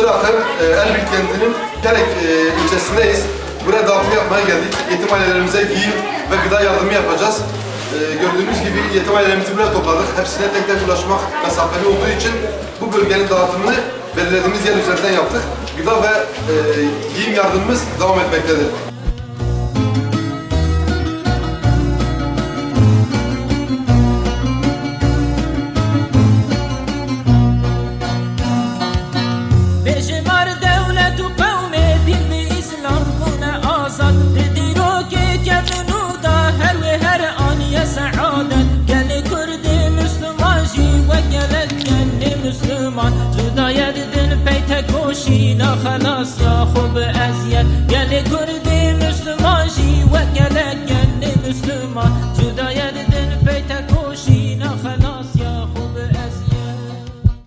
Irak'ın e, Erbil kentinin Kelek e, ilçesindeyiz. Buraya dağıtım yapmaya geldik. Yetim ailelerimize giyim ve gıda yardımı yapacağız. E, gördüğünüz gibi yetim ailelerimizi buraya topladık. Hepsine tek tek ulaşmak mesafeli olduğu için bu bölgenin dağıtımını belirlediğimiz yer üzerinden yaptık. Gıda ve e, giyim yardımımız devam etmektedir. مسلمان زود آید پیت کوشی نخلاص را خوب از